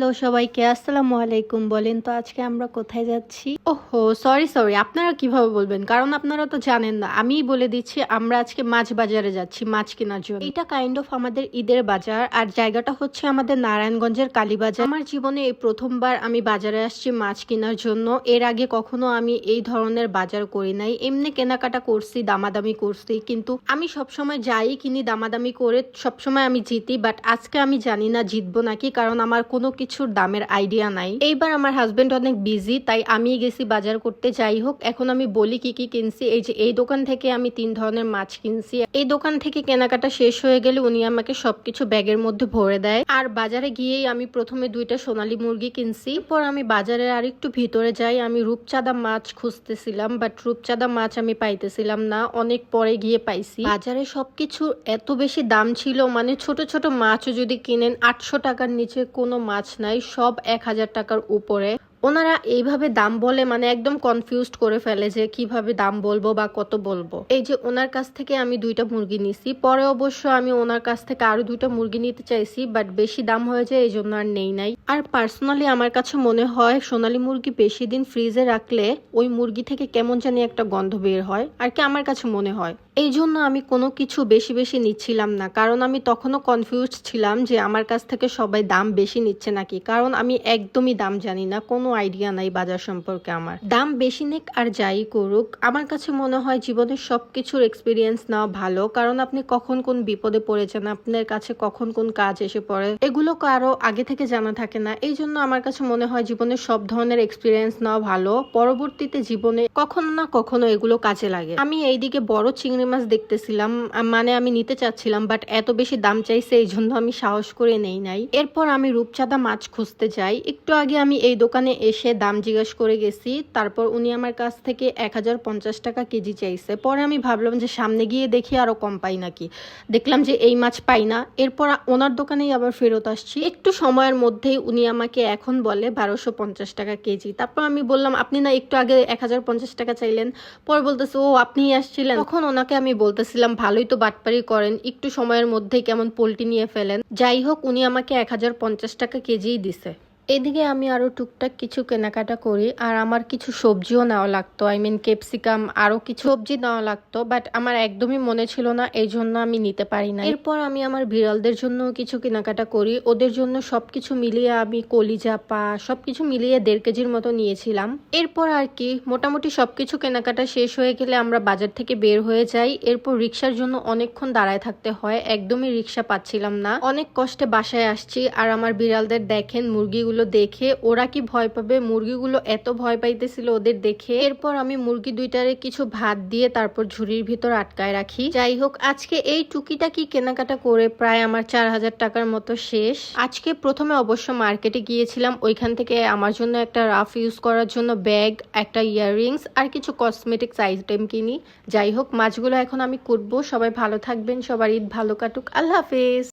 Hello সবাইকে আসসালামু আলাইকুম। বলেন তো আজকে আমরা কোথায় যাচ্ছি? ওহো সরি সরি আপনারা কীভাবে বলবেন? কারণ আপনারা তো জানেন না। আমিই বলে দিচ্ছি আমরা আজকে মাছ বাজারে যাচ্ছি মাছ কেনার জন্য। এটা কাইন্ড অফ আমাদের ঈদের বাজার আর জায়গাটা হচ্ছে আমাদের নারায়ণগঞ্জের কালীবাজার। আমার জীবনে এই প্রথমবার আমি বাজারে আসছি মাছ কেনার জন্য। এর আগে কখনো আমি এই ধরনের বাজার করি নাই। এমনি কেনাকাটা করছি দামাদামি করছি কিন্তু আমি সবসময় যাই কিনি দামাদামি করে সবসময় আমি জিতি বাট আজকে আমি জানি না জিতবো নাকি কারণ আমার কোনো কিছুর দামের আইডিয়া নাই। এইবার আমার হাজবেন্ড অনেক বিজি তাই আমি গেছি বাজার করতে। যাই হোক, এখন আমি বলি কি কি কিনছি। এই যে এই দোকান থেকে আমি তিন ধরনের মাছ কিনছি। এই দোকান থেকে কেনাকাটা শেষ হয়ে গেলে উনি আমাকে সবকিছু ব্যাগের মধ্যে ভরে দেয়। আর বাজারে গিয়েই আমি প্রথমে দুইটা সোনালি মুরগি কিনছি। পর আমি বাজারে আর একটু ভিতরে যাই। আমি রূপচাঁদা মাছ খুঁজতেছিলাম বাট রূপচাঁদা মাছ আমি পাইতেছিলাম না। অনেক পরে গিয়ে পাইছি। বাজারে সবকিছু এত বেশি দাম ছিল মানে ছোট ছোট মাছও যদি কিনেন, আটশো টাকার নিচে কোনো মাছ নাই সব এক হাজার টাকার উপরে। ওনারা এইভাবে দাম বলে মানে একদম কনফিউজড করে ফেলে যে কীভাবে দাম বলব বা কত বলব। এই যে ওনার কাছ থেকে আমি দুইটা মুরগি নিছি, পরে অবশ্য আমি ওনার কাছ থেকে আরও দুইটা মুরগি নিতে চাইছি বাট বেশি দাম হয়ে যায় এই জন্য আর নেই নাই। আর পার্সোনালি আমার কাছে মনে হয় সোনালী মুরগি বেশি দিন ফ্রিজে রাখলে ওই মুরগি থেকে কেমন জানি একটা গন্ধ বের হয়, আর কি আমার কাছে মনে হয়। এই জন্য আমি কোনো কিছু বেশি বেশি নিচ্ছিলাম না, কারণ আমি তখনও কনফিউজ ছিলাম যে আমার কাছ থেকে সবাই দাম বেশি নিচ্ছে নাকি, কারণ আমি একদমই দাম জানি না, কোনো আইডিয়া নাই বাজার সম্পর্কে আমার। দাম বেশি নেক আর যাই করুক, আমার কাছে মনে হয় জীবনের সবকিছুর এক্সপিরিয়েন্স নেওয়া ভালো। কারণ আপনি কখন কোন বিপদে পড়েছেন, আপনার কাছে কখন কোন কাজ এসে পড়ে, এগুলো কারও আগে থেকে জানা থাকে না। এই জন্য আমার কাছে মনে হয় জীবনের সব ধরনের এক্সপিরিয়েন্স নেওয়া ভালো। পরবর্তীতে জীবনে কখনো না কখনো এগুলো কাজে লাগে। আমি এইদিকে বড় চিংড়ি মাছ দেখতেছিলাম মানে আমি নিতে চাচ্ছিলাম বাট এত বেশি দাম চাইছে এই জন্য আমি সাহস করে নেই নাই। এরপর আমি রূপচাঁদা মাছ খুঁজতে যাই। একটু আগে আমি এই দোকানে এসে দাম জিজ্ঞেস করে গেছি, তারপর উনি আমার কাছ থেকে এক হাজার পঞ্চাশ টাকা কেজি চাইছে। পরে আমি ভাবলাম যে সামনে গিয়ে দেখি আরও কম পাই নাকি। দেখলাম যে এই মাছ পাই না। এরপর ওনার দোকানেই আবার ফেরত আসছি। একটু সময়ের মধ্যেই উনি আমাকে এখন বলে বারোশো পঞ্চাশ টাকা কেজি। তারপর আমি বললাম, আপনি না একটু আগে এক হাজার পঞ্চাশ টাকা চাইলেন। পরে বলতেছে, ও, আপনিই আসছিলেন। তখন ওনাকে আমি বলতেছিলাম, ভালোই তো বাটপারি করেন, একটু সময়ের মধ্যেই কেমন পোল্টি নিয়ে ফেলেন। যাই হোক, উনি আমাকে এক হাজার পঞ্চাশ টাকা কেজিই দিছে। এদিকে আমি আরও টুকটাক কিছু কেনাকাটা করি, আর আমার কিছু সবজিও নেওয়া লাগতো। আই মিন ক্যাপসিকাম আরও কিছু সবজি নেওয়া লাগতো বাট আমার একদমই মনে ছিল না, এই জন্য আমি নিতে পারি না এরপর আমি আমার বিড়ালদের জন্য কিছু কেনাকাটা করি। ওদের জন্য সব কিছু মিলিয়ে আমি কলিজা পা সব কিছু মিলিয়ে দেড় কেজির মতো নিয়েছিলাম। এরপর আর কি, মোটামুটি সব কিছু কেনাকাটা শেষ হয়ে গেলে আমরা বাজার থেকে বের হয়ে যাই। এরপর রিক্সার জন্য অনেকক্ষণ দাঁড়ায় থাকতে হয়, একদমই রিক্সা পাচ্ছিলাম না। অনেক কষ্টে বাসায় আসছি, আর আমার বিড়ালদের দেখেন মুরগিগুলো দেখে, ওরা কি ভয় পাবে? মুরগিগুলো এত ভয় পাইতেছিল ওদের দেখে। এরপর আমি মুরগি দুইটারে কিছু ভাত দিয়ে তারপর ঝুড়ির ভিতর আটকায় রাখি। যাই হোক, আজকে এই টুকিটাকি কেনাকাটা করে প্রায় আমার চার হাজার টাকার মতো শেষ। আজকে প্রথমে অবশ্য মার্কেটে গিয়েছিলাম, ওইখান থেকে আমার জন্য একটা রাফ ইউজ করার জন্য ব্যাগ, একটা ইয়াররিংস আর কিছু কসমেটিক্স আইটেম কিনি। যাই হোক, মাছগুলো এখন আমি কুটবো। সবাই ভালো থাকবেন, সবার ঈদ ভালো কাটুক। আল্লাহ হাফেজ।